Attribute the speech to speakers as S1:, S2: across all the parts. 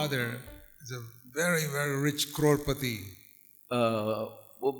S1: Father is a very very rich crorepati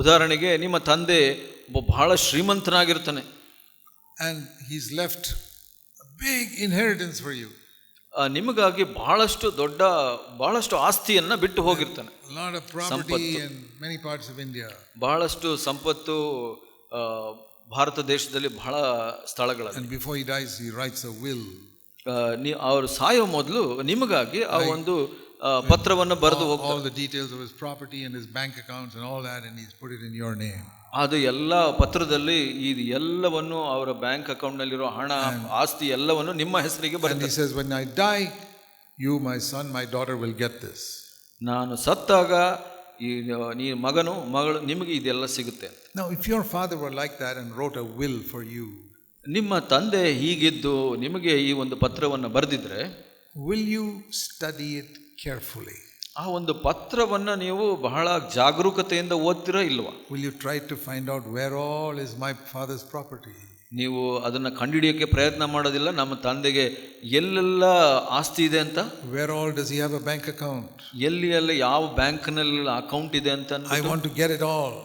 S2: ಉದಾಹರಣೆಗೆ ನಿಮ್ಮ ತಂದೆ ಬಹಳ ಶ್ರೀಮಂತನಾಗಿರ್ತಾನೆ.
S1: And he is left big inheritance for you
S2: ನಿಮಗಾಗಿ ಬಹಳಷ್ಟು ದೊಡ್ಡ ಬಹಳಷ್ಟು ಆಸ್ತಿಯನ್ನು ಬಿಟ್ಟು ಹೋಗಿರ್ತಾನೆ.
S1: ಮೆನಿ ಪಾರ್ಟ್ಸ್ ಆಫ್ ಇಂಡಿಯಾ
S2: ಬಹಳಷ್ಟು ಸಂಪತ್ತು ಭಾರತ ದೇಶದಲ್ಲಿ ಬಹಳ
S1: ಸ್ಥಳಗಳು before he writes a will
S2: ನೀ ಅವರು ಸಾಯೋ ಮೊದಲು ನಿಮಗಾಗಿ ಆ ಒಂದು ಪತ್ರವನ್ನು ಬರೆದು ಹೋಗ್ತಾರೆ
S1: the details of his property and his bank accounts and all that, and he's put it in your name.
S2: ಅದು ಎಲ್ಲ ಪತ್ರದಲ್ಲಿ ಇದು ಎಲ್ಲವನ್ನು ಅವರ ಬ್ಯಾಂಕ್ ಅಕೌಂಟ್ನಲ್ಲಿರೋ ಹಣ ಆಸ್ತಿ ಎಲ್ಲವನ್ನು ನಿಮ್ಮ ಹೆಸರಿಗೆ ಬರುತ್ತೆ
S1: he says, When I die, you, my son, my daughter, will get this.
S2: ನಾನು ಸತ್ತಾಗ ಈ ನೀ ಮಗನು ಮಗಳು ನಿಮಗೆ ಇದೆಲ್ಲ ಸಿಗುತ್ತೆ ನಾವು
S1: Now, if your father were like that and wrote a will for you,
S2: ನಿಮ್ಮ ತಂದೆ ಹೀಗಿದ್ದು ನಿಮಗೆ ಈ ಒಂದು ಪತ್ರವನ್ನು ಬರೆದಿದ್ರೆ
S1: will you study it carefully
S2: ಆ ಒಂದು ಪತ್ರವನ್ನು ನೀವು ಬಹಳ ಜಾಗರೂಕತೆಯಿಂದ ಓದ್ತೀರಾ ಇಲ್ವಾ?
S1: Will you try to find out where all is my father's property
S2: ನೀವು ಅದನ್ನು ಕಂಡುಹಿಡಿಯೋಕ್ಕೆ ಪ್ರಯತ್ನ ಮಾಡೋದಿಲ್ಲ ನಮ್ಮ ತಂದೆಗೆ ಎಲ್ಲೆಲ್ಲ ಆಸ್ತಿ ಇದೆ ಅಂತ?
S1: Where all does you have a bank account
S2: ಎಲ್ಲಿ ಎಲ್ಲ ಯಾವ ಬ್ಯಾಂಕ್ನಲ್ಲಿ ಅಕೌಂಟ್ ಇದೆ ಅಂತ
S1: I want to get it all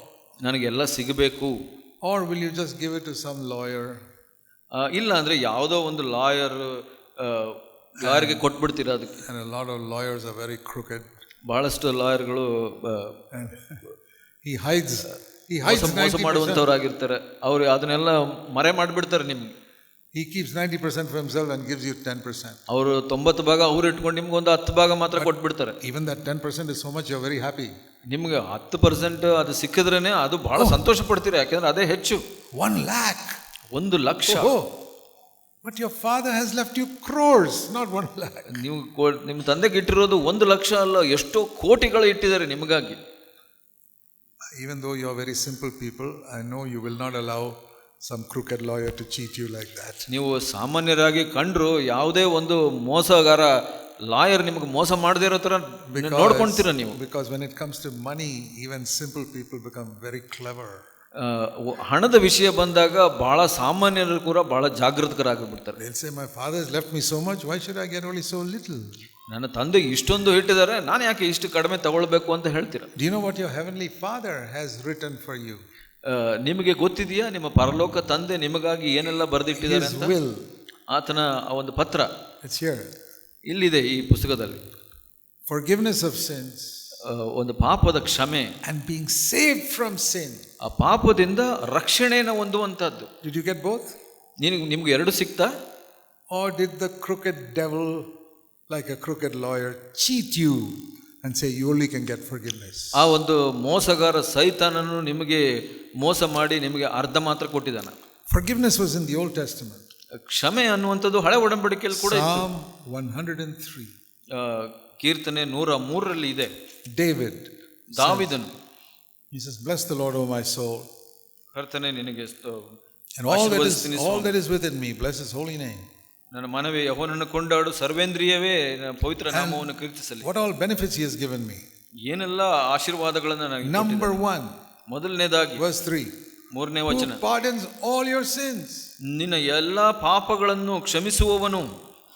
S2: ನನಗೆಲ್ಲ ಸಿಗಬೇಕು.
S1: Or will you just give it to some lawyer
S2: ಇಲ್ಲ ಅಂದರೆ ಯಾವುದೋ ಒಂದು ಲಾಯರ್ ಲಾಯರ್ಗೆ ಕೊಟ್ಬಿಡ್ತೀರ ಅದಕ್ಕೆ.
S1: Lot of lawyers are very crooked
S2: ಬಹಳಷ್ಟು ಲಾಯರ್ಗಳು
S1: ಈ ಹೈಸ್ ಈ ಹೈಸ್ hides
S2: ಮೋಸ
S1: 90%,
S2: ಮಾಡುವಂಥವ್ರಾಗಿರ್ತಾರೆ. ಅವರು ಅದನ್ನೆಲ್ಲ ಮರೆ ಮಾಡಿಬಿಡ್ತಾರೆ ನಿಮ್ಗೆ.
S1: ಈ keeps 90% for himself and gives you 10%
S2: ಅವರು ತೊಂಬತ್ತು ಭಾಗ ಅವ್ರು ಇಟ್ಕೊಂಡು ನಿಮ್ಗೆ ಒಂದು ಹತ್ತು ಭಾಗ ಮಾತ್ರ ಕೊಟ್ಬಿಡ್ತಾರೆ.
S1: Even that 10% is so much you very happy.
S2: ನಿಮ್ಗೆ ಹತ್ತು ಪರ್ಸೆಂಟ್ ಅದು ಸಿಕ್ಕಿದ್ರೇನೆ ಅದು ಬಹಳ ಸಂತೋಷ ಪಡ್ತೀರಿ? ಯಾಕೆಂದ್ರೆ ಅದೇ ಹೆಚ್ಚು.
S1: 1 lakh.
S2: ಒಂದು lakh.
S1: But your father has left you crores not one
S2: ನೀವು ನಿಮ್ಮ ತಂದೆಗೆ ಇಟ್ಟಿರೋದು ಒಂದು ಲಕ್ಷ ಅಲ್ಲ ಎಷ್ಟೋ ಕೋಟಿಗಳು ಇಟ್ಟಿದ್ದಾರೆ ನಿಮಗಾಗಿ.
S1: Even though you are very simple people I know you will not allow some crooked lawyer to cheat you like that
S2: ನೀವು ಸಾಮಾನ್ಯರಾಗಿ ಕಂಡ್ರು ಯಾವುದೇ ಒಂದು ಮೋಸಗಾರ ಲಾಯರ್ ನಿಮಗೆ ಮೋಸ ಮಾಡದೇ ಇರೋ ಥರ ನೋಡ್ಕೊಳ್ತೀರ ನೀವು.
S1: Because when it comes to money even simple people become very clever
S2: ಹಣದ ವಿಷಯ ಬಂದಾಗ ಭಾಳ ಸಾಮಾನ್ಯರು ಕೂಡ ಭಾಳ ಜಾಗೃತಕರಾಗಿಬಿಡ್ತಾರೆ ನನ್ನ ತಂದೆ ಇಷ್ಟೊಂದು ಇಟ್ಟಿದ್ದಾರೆ ನಾನು ಯಾಕೆ ಇಷ್ಟು ಕಡಿಮೆ ತಗೊಳ್ಬೇಕು ಅಂತ ಹೇಳ್ತೀರಾ? ನಿಮಗೆ ಗೊತ್ತಿದೆಯಾ? ನಿಮ್ಮ ಪರಲೋಕ ತಂದೆ ನಿಮಗಾಗಿ ಏನೆಲ್ಲ ಬರೆದಿಟ್ಟಿದ್ದಾರೆ ಆತನ ಆ ಒಂದು ಪತ್ರ.
S1: ಇಟ್ಸ್
S2: ಇಲ್ಲಿದೆ ಈ ಪುಸ್ತಕದಲ್ಲಿ.
S1: ಫಾರ್ ಗಿವ್ನೆಸ್ ಆಫ್
S2: ಸೆನ್ಸ್ ಒಂದು ಪಾಪದ ಕ್ಷಮೆ.
S1: And being save from sin
S2: ಆ ಪಾಪದಿಂದ ರಕ್ಷಣೆಯನ್ನು ಹೊಂದುವಂಥದ್ದು.
S1: ಡಿಡ್ ಯು ಗೆಟ್ ಬೋತ್
S2: ನಿನಗೆ ನಿಮ್ಗೆ ಎರಡು ಸಿಕ್ತಾ?
S1: Or did the crooked devil like a crooked lawyer cheat you and say you only can get forgiveness?
S2: ಆ ಒಂದು ಮೋಸಗಾರ ಸೈತಾನನು ನಿಮಗೆ ಮೋಸ ಮಾಡಿ ನಿಮಗೆ ಅರ್ಧ ಮಾತ್ರ ಕೊಟ್ಟಿದ್ದಾನೆ.
S1: Forgiveness was in the old testament.
S2: ಕ್ಷಮೆ ಅನ್ನುವಂಥದ್ದು ಹಳೆ ಒಡಂಬಡಿಕೆಯಲ್ಲಿ ಕೂಡ ಒನ್
S1: ಹಂಡ್ರೆಡ್ 103
S2: ಆ, ಕೀರ್ತನೆ ನೂರ ಮೂರರಲ್ಲಿ ಇದೆ
S1: ಡೇವಿಡ್
S2: ದಾವಿದನು
S1: he says bless the lord o my soul
S2: ಕರ್ತನೆ ನಿನಗೆ
S1: and all that is all that is within me bless his holy name
S2: ನನ್ನ ಮನವಿ ಯಹೋನನ್ನು ಕೊಂಡಾಡು ಸರ್ವೇಂದ್ರಿಯವೇ ಪವಿತ್ರ ನಾಮವನ್ನು ಕೀರ್ತಿಸಲಿ
S1: what all benefits he has given me
S2: ಏನೆಲ್ಲ ಆಶೀರ್ವಾದಗಳನ್ನು ನನಗೆ
S1: number 1
S2: ಕೊಟ್ಟಿದ್ದಾನೆ. ಮೊದಲನೇದಾಗಿ
S1: verse 3
S2: ಮೂರನೇ
S1: who
S2: ವಚನ
S1: pardons all your sins
S2: ನಿನ್ನ ಎಲ್ಲ ಪಾಪಗಳನ್ನು ಕ್ಷಮಿಸುವವನು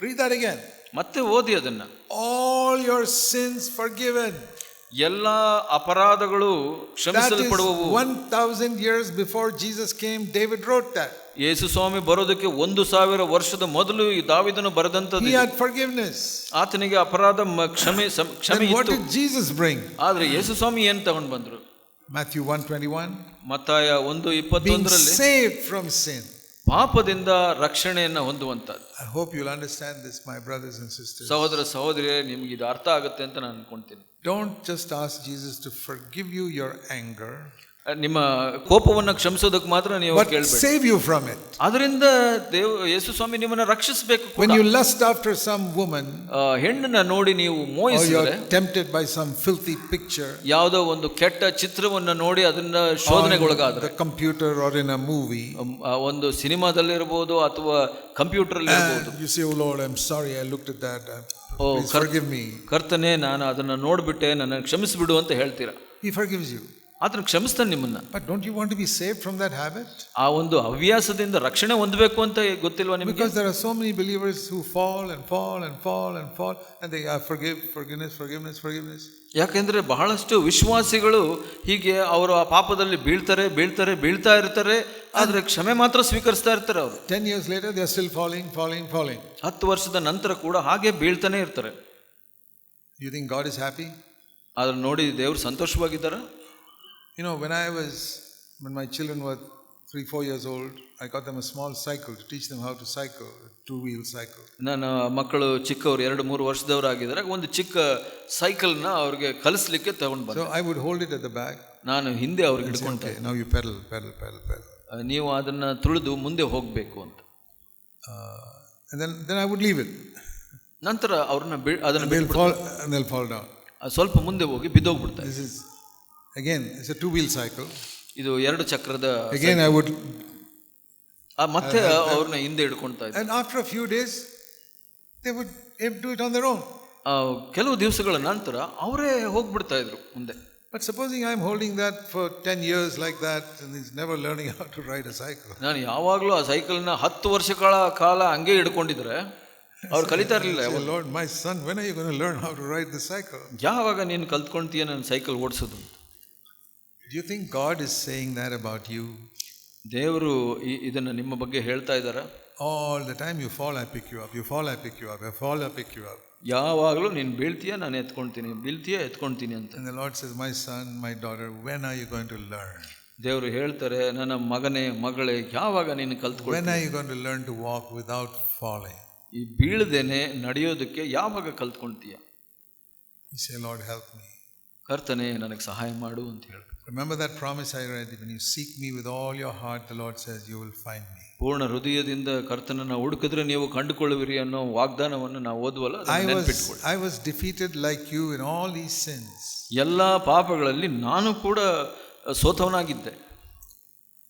S1: read that again
S2: ಮತ್ತೆ ಓದಿ ಅದನ್ನ.
S1: All ಸಿನ್ಸ್ ಫಾರ್ ಗಿವನ್
S2: ಎಲ್ಲ ಅಪರಾಧಗಳು
S1: ಕ್ಷಮಿಸಲ್ಪಡುವವು. ಒನ್
S2: ಕ್ಷಮಿಸಲ್ಪಡುವವು
S1: 1000 before Jesus came came wrote wrote that.
S2: ಯೇಸು ಸ್ವಾಮಿ ಬರೋದಕ್ಕೆ ಒಂದು ಸಾವಿರ ವರ್ಷದ ಮೊದಲು ಈ ದಾವಿದನು ಬರೆದಂತದ್ದು
S1: he had forgiveness.
S2: ಆತನಿಗೆ ಅಪರಾಧ ಕ್ಷಮೆ ಕ್ಷಮೆ
S1: what did jesus bring?
S2: ಆದ್ರೆ ಯೇಸು ಸ್ವಾಮಿ ಏನ್ ತಗೊಂಡ್ ಬಂದ್ರು?
S1: Matthew 121
S2: ಮತ್ತಾಯ ಒಂದು
S1: being
S2: ಇಪ್ಪತ್ತೊಂದರಲ್ಲಿ
S1: saved from sin.
S2: ಪಾಪದಿಂದ ರಕ್ಷಣೆಯನ್ನ ಹೊಂದುವಂತದ್ದು
S1: i hope you'll understand this my brothers and sisters
S2: ಸಹೋದರ ಸಹೋದರಿಯೇ ನಿಮ್ಗೆ ಇದು ಅರ್ಥ ಆಗುತ್ತೆ ಅಂತ ನಾನು ಅನ್ಕೊಂತೀನಿ
S1: don't just ask jesus to forgive you your anger
S2: ನಿಮ್ಮ ಕೋಪವನ್ನು ಕ್ಷಮಿಸೋದಕ್ಕೆ ಮಾತ್ರ ನೀವು
S1: ಸೇವ್ ಯು ಫ್ರಮ್ ಇಟ್
S2: ಅದರಿಂದ ದೇವ ಯೇಸು ಸ್ವಾಮಿ ನಿಮ್ಮನ್ನು ರಕ್ಷಿಸಬೇಕು
S1: when you lust after some woman
S2: ಹೆಣ್ಣನ್ನ ನೋಡಿ ನೀವು ಮೋಹಿಸಿದ್ರೆ
S1: tempted by some filthy picture
S2: ಯಾವುದೋ ಒಂದು ಕೆಟ್ಟ ಚಿತ್ರವನ್ನು ನೋಡಿ ಅದನ್ನ ಶೋಧನೆಗೊಳಗಾದ್ರೆ.
S1: Computer or in a movie
S2: ಒಂದು ಸಿನಿಮಾದಲ್ಲಿ ಇರಬಹುದು ಅಥವಾ ಕಂಪ್ಯೂಟರ್ ಅಲ್ಲಿ
S1: ಇರಬಹುದು you see oh lord I sorry i looked at that that
S2: oh
S1: forgive
S2: ಕರ್ತನೇ ನಾನು ಅದನ್ನ ನೋಡಿಬಿಟ್ಟೆ ನನಗೆ ಕ್ಷಮಿಸಿಬಿಡು ಅಂತ ಹೇಳ್ತೀರಾ?
S1: He ಫರ್ಗಿವ್ಸ್ ಯು
S2: ಆತನು ಕ್ಷಮಿಸ್ತಾನೆ ನಿಮ್ಮನ್ನ.
S1: But don't you want to be safe from that habit
S2: ಆ ಒಂದು ಹವ್ಯಾಸದಿಂದ ರಕ್ಷಣೆ ಹೊಂದಬೇಕು ಅಂತ ಗೊತ್ತಿಲ್ವಾ ನಿಮಗೆ?
S1: Because there are so many believers who fall and fall and fall and fall and they are forgive forgiveness forgiveness forgiveness
S2: ಯಾಕೆಂದರೆ ಬಹಳಷ್ಟು ವಿಶ್ವಾಸಿಗಳು ಹೀಗೆ ಅವರು ಆ ಪಾಪದಲ್ಲಿ ಬೀಳ್ತಾರೆ ಬೀಳ್ತಾರೆ ಬೀಳ್ತಾ ಇರ್ತಾರೆ ಆದರೆ ಕ್ಷಮೆ ಮಾತ್ರ ಸ್ವೀಕರಿಸ್ತಾ ಇರ್ತಾರೆ ಅವರು.
S1: Ten years later they are still falling falling falling
S2: ಹತ್ತು ವರ್ಷದ ನಂತರ ಕೂಡ ಹಾಗೆ ಬೀಳ್ತಾನೆ ಇರ್ತಾರೆ.
S1: You think God is happy
S2: ಆದರೆ ನೋಡಿ ದೇವರು ಸಂತೋಷವಾಗಿದ್ದಾರೆ?
S1: You know, when I was, when my children were three, four years old, I got them a small cycle to teach them how to cycle, a two wheel cycle.
S2: ನನ್ನ ಮಕ್ಕಳು ಚಿಕ್ಕವರು ಎರಡು ಮೂರು ವರ್ಷದವರಾಗಿದ್ದಾರೆ ಒಂದು ಚಿಕ್ಕ ಸೈಕಲ್ನ ಅವ್ರಿಗೆ ಕಲಿಸ್ಲಿಕ್ಕೆ ತಗೊಂಡು ಬಂದೆ
S1: So I would hold it at the back.
S2: ನಾನು ಹಿಂದೆ ಅವ್ರಿಗೆ ಹಿಡ್ಕೊಂಡು
S1: Okay, now you pedal, pedal, pedal, pedal.
S2: ನೀವು ಅದನ್ನ ತುಳಿದು ಮುಂದೆ ಹೋಗಬೇಕು ಅಂತ
S1: Uh, and then, then I would leave it.
S2: ನಂತರ ಅವ್ರನ್ನ ಬಿ ಅದನ್ನ
S1: They'll fall and they'll fall down.
S2: ಬಿಟ್ಟು ಸ್ವಲ್ಪ ಮುಂದೆ ಹೋಗಿ ಬಿದ್ದೋಗ್ಬಿಡ್ತಾರೆ
S1: This is, again, it's a two wheel cycle.
S2: ಇದು ಎರಡು ಚಕ್ರದ
S1: Again, I would,
S2: ಆ ಮತ್ತೆ ಅವ್ರನ್ನ ಹಿಂದೆ idkonta ಇದ್ದಾರೆ
S1: and after a few days, they would able to do it on their own.
S2: ಆ, ಕೆಲವು ದಿವಸಗಳ ನಂತರ ಅವರೇ ಹೋಗ್ಬಿಡ್ತಾ ಇದ್ರು ಮುಂದೆ
S1: But supposing I'm holding that for 10 years like that and he's never learning how to ride a cycle.
S2: ನಾನು ಯಾವಾಗಲೂ ಆ ಸೈಕಲ್ನ ಹತ್ತು ವರ್ಷಗಳ ಕಾಲ ಹಂಗೆ ಹಿಡ್ಕೊಂಡಿದ್ರೆ ಅವ್ರು ಕಲಿತಾ ಇರಲಿಲ್ಲ
S1: my son, when are you going to learn how to ride the cycle?
S2: ಯಾವಾಗ ನೀನು ಕಲ್ತ್ಕೊಂತೀಯ ನನ್ನ ಸೈಕಲ್ ಓಡಿಸೋದು
S1: do you think God is saying there about you
S2: ದೇವರು ಈ ಇದನ್ನು ನಿಮ್ಮ ಬಗ್ಗೆ ಹೇಳ್ತಾ ಇದ್ದಾರಾ?
S1: All the time you fall I pick you up you fall I pick you up you fall I pick you up
S2: ಯಾವಾಗಲೂ ನೀನು ಬೀಳ್ತೀಯ ನಾನು ಎತ್ಕೊಳ್ತೀನಿ ಬೀಳ್ತೀಯ ಎತ್ಕೊಳ್ತೀನಿ ಅಂತ.
S1: The lord says my son my daughter when are you going to learn
S2: ದೇವರು ಹೇಳ್ತಾರೆ ನನ್ನ ಮಗನೇ ಮಗಳೇ ಯಾವಾಗ ನೀನು ಕಲ್ತ್ಕೊಳ್
S1: when I you going to learn to walk without falling
S2: ಈ ಬೀಳ್ದೇನೆ ನಡೆಯೋದಕ್ಕೆ ಯಾವಾಗ ಕಲ್ತ್ಕೊಳ್ತೀಯ?
S1: Is a Lord help me
S2: ಕರ್ತನೆ ನನಗೆ ಸಹಾಯ ಮಾಡು ಅಂತ ಹೇಳಿ
S1: Remember that promise I read? When you seek me with all your heart, the Lord says, you will find me.
S2: ಪೂರ್ಣ ಹೃದಯದಿಂದ ಕರ್ತನನ್ನ ಹುಡುಕಿದ್ರೆ ನೀವು ಕಂಡುಕೊಳ್ಳುವಿರಿ ಅನ್ನೋ ವಾಗ್ದಾನವನ್ನು ನಾವು ಓದುವಲ್ಲ
S1: ಐ
S2: ಅದನ್ನ
S1: I
S2: was
S1: I was defeated like you in all these sins.
S2: ಎಲ್ಲ ಪಾಪಗಳಲ್ಲಿ ನಾನು ಕೂಡ ಸೋತವನಾಗಿದ್ದೆ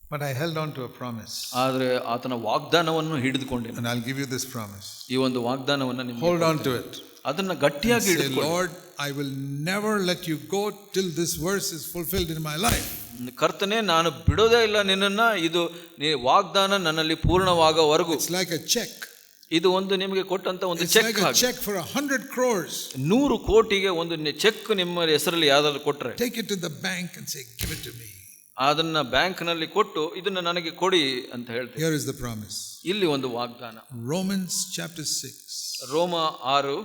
S1: but I held on to a promise
S2: ಆದರೆ ಆತನ ವಾಗ್ದಾನವನ್ನು ಹಿಡಿದುಕೊಂಡೆ
S1: And I'll give you this promise.
S2: ಈ ಒಂದು ವಾಗ್ದಾನವನ್ನು
S1: hold on to to it.
S2: ಅದನ್ನು ಗಟ್ಟಿಯಾಗಿ
S1: lord I will never let you go till this verse is fulfilled in my life
S2: ಕರ್ತನೆ ನಾನು ಬಿಡೋದೇ ಇಲ್ಲ ನಿನ್ನ ಇದು ನೀ ವಾಗ್ದಾನ ನನ್ನಲ್ಲಿ ಪೂರ್ಣವಾಗುವವರೆಗೂ
S1: ಇಟ್ಸ್ ಲೈಕ್ ಎ ಚೆಕ್
S2: ಇದು ಒಂದು ನಿಮಗೆ ಕೊಟ್ಟಂತ ಒಂದು cheque
S1: cheque for hundred crores
S2: ನೂರು ಕೋಟಿಗೆ ಒಂದು ಚೆಕ್ ನಿಮ್ಮ ಹೆಸರಲ್ಲಿ ಯಾವ್ದಾದ್ರು ಕೊಟ್ಟರೆ
S1: take it to the bank and to me
S2: ಅದನ್ನ ಬ್ಯಾಂಕ್ನಲ್ಲಿ ಕೊಟ್ಟು ಇದನ್ನ ನನಗೆ ಕೊಡಿ ಅಂತ ಹೇಳ್ತೀನಿ.
S1: ಹಿಯರ್ ಇಸ್ ದ ಪ್ರಾಮಿಸ್
S2: ಇಲ್ಲಿ ಒಂದು ವಾಗ್ದಾನ.
S1: ರೋಮನ್ಸ್ ಚಾಪ್ಟರ್ 6
S2: ರೋಮಾ 6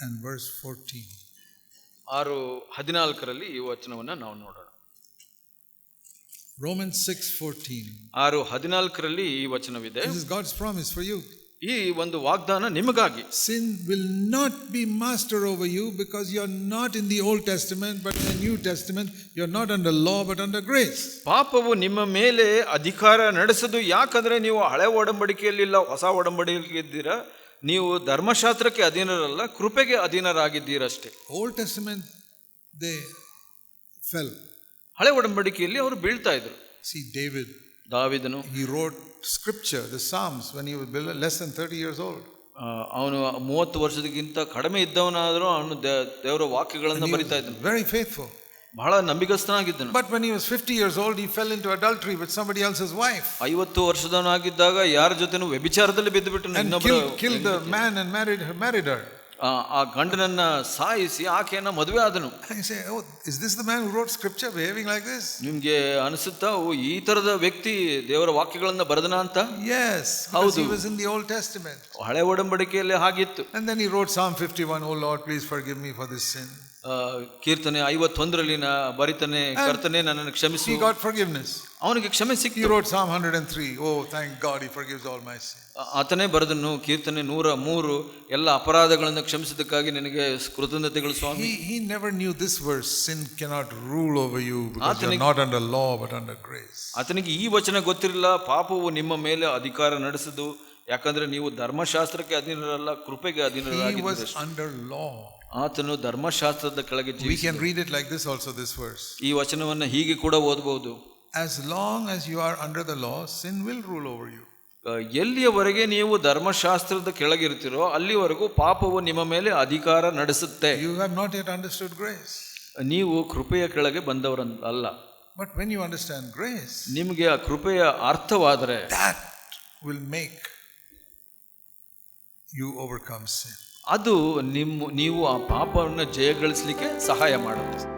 S1: and verse 14.
S2: ಆರು ಹದಿನಾಲ್ಕರಲ್ಲಿ ಈ ವಚನವನ್ನ ನಾವು ನೋಡೋಣ
S1: Romans 6 14.
S2: ಆರು ಹದಿನಾಲ್ಕರಲ್ಲಿ ಈ ವಚನವಿದೆ
S1: This is God's promise for you.
S2: ಈ ಒಂದು ವಾಗ್ದಾನ ನಿಮಗಾಗಿ
S1: Sin will not be master over you because you're not in the Old Testament, but in the New Testament. You're not under law, but under grace.
S2: ಪಾಪವು ನಿಮ್ಮ ಮೇಲೆ ಅಧಿಕಾರ ನಡೆಸದು ಯಾಕಂದ್ರೆ ನೀವು ಹಳೆ ಒಡಂಬಡಿಕೆಯಲ್ಲಿಲ್ಲ ಹೊಸ ಒಡಂಬಡಿಕೆಯಿದ್ದೀರಾ ನೀವು ಧರ್ಮಶಾಸ್ತ್ರಕ್ಕೆ ಅಧೀನರಲ್ಲ ಕೃಪೆಗೆ ಅಧೀನರಾಗಿದ್ದೀರಷ್ಟೇ
S1: Old Testament, they fell.
S2: ಹಳೆ ಒಡಂಬಡಿಕೆಯಲ್ಲಿ ಅವರು ಬೀಳ್ತಾ ಇದ್ರು
S1: See, David,
S2: ದಾವಿದನು
S1: he wrote scripture, the Psalms, when he was below- less than 30 years old.
S2: ಆ, ಅವನು ಮೂವತ್ತು ವರ್ಷದಕ್ಕಿಂತ ಕಡಿಮೆ ಇದ್ದವನಾದರೂ ಅವನು ದೇ- ದೇವರ ವಾಕ್ಯಗಳನ್ನು ಬರಿತಾ ಇದ್ದನು
S1: Very faithful.
S2: ಬಹಳ ನಂಬಿಕಸ್ಥನಾಗಿದ್ದನು
S1: But when he was 50 years old, he fell into adultery with somebody else's wife
S2: ಐವತ್ತು ವರ್ಷದವನಾಗಿದ್ದಾಗ ಯಾರ ಜೊತೆನೂ ವ್ಯಭಿಚಾರದಲ್ಲಿ ಬಿದ್ದು ಬಿಟ್ಟನು
S1: and
S2: ಇನ್ನೊಬ್ಬರು
S1: killed, killed the man and married her, married her.
S2: ಆ ಗಂಡನನ್ನ ಸಾಯಿಸಿ ಆಕೆಯನ್ನ ಮದುವೆ ಆದನು
S1: And you say, Oh, is this the man who wrote scripture behaving like this?
S2: ನಿಮ್ಗೆ ಅನಿಸುತ್ತಾ ಓ ಈ ತರದ ವ್ಯಕ್ತಿ ದೇವರ ವಾಕ್ಯಗಳನ್ನ ಬರೆದನ ಅಂತ
S1: Yes, because he
S2: Howdu.
S1: was in the Old Testament.
S2: ಹಳೆ ಒಡಂಬಡಿಕೆಯಲ್ಲಿ ಹಾಗಿತ್ತು
S1: And then he wrote Psalm 51, Oh Lord, please forgive me for this sin.
S2: ಕೀರ್ತನೆ ಐವತ್ತೊಂದರಲ್ಲಿ ನಾ ಬರಿತಾನೆ ಕರ್ತನೆ ನನ್ನನ್ನು ಕ್ಷಮಿಸಿ.
S1: ಈ ಗಾಡ್ ಫಾರ್ ಗಿವ್ನೆಸ್
S2: ಅವನಿಗೆ ಕ್ಷಮೆ you
S1: wrote psalm hundred and three oh thank God he forgives all my sin
S2: ಆತನೇ ಬರೆದನು ಕೀರ್ತನೆ ನೂರ ಮೂರು ಎಲ್ಲ ಅಪರಾಧಗಳನ್ನು ಕ್ಷಮಿಸಿದ್ದಕ್ಕಾಗಿ ನಿನಗೆ ಕೃತಜ್ಞತೆಗಳು ಸ್ವಾಮಿ.
S1: He never knew this word sin cannot rule over you ಆತನಿಗೆ not under law but under grace
S2: ಆತನಿಗೆ ಈ ವಚನ ಗೊತ್ತಿರಲಿಲ್ಲ ಪಾಪವು ನಿಮ್ಮ ಮೇಲೆ ಅಧಿಕಾರ ನಡೆಸಿದು ಯಾಕಂದ್ರೆ ನೀವು ಧರ್ಮಶಾಸ್ತ್ರಕ್ಕೆ ಅಧೀನರಲ್ಲ ಕೃಪೆಗೆ ಅಧೀನರಾಗಿದ್ದೀರಿ
S1: was under
S2: ಆತನು ಧರ್ಮಶಾಸ್ತ್ರದ ಕೆಳಗೆ
S1: ವಿ
S2: ಜೀವಿಸಿ
S1: can read it this also, this verse.
S2: ಈ ವಚನವನ್ನು ಹೀಗೆ ಕೂಡ ಓದಬಹುದು
S1: As long as you are under the law, sin will rule over you.
S2: ಆ, ಎಲ್ಲಿಯವರೆಗೆ ನೀವು ಧರ್ಮಶಾಸ್ತ್ರದ ಕೆಳಗಿರ್ತೀರೋ ಅಲ್ಲಿವರೆಗೂ ಪಾಪವು ನಿಮ್ಮ ಮೇಲೆ ಅಧಿಕಾರ ನಡೆಸುತ್ತೆ
S1: You have not yet understood grace.
S2: ನೀವು ಕೃಪೆಯ ಕೆಳಗೆ ಬಂದವರ ಅಲ್ಲ
S1: But when you understand grace,
S2: ನಿಮಗೆ ಆ ಕೃಪೆಯ ಅರ್ಥವಾದರೆ
S1: that will make you overcome sin
S2: ಅದು ನಿಮ್ಮ ನೀವು ಆ ಪಾಪವನ್ನು ಜಯಗಳಿಸಲಿಕ್ಕೆ ಸಹಾಯ ಮಾಡುತ್ತೆ.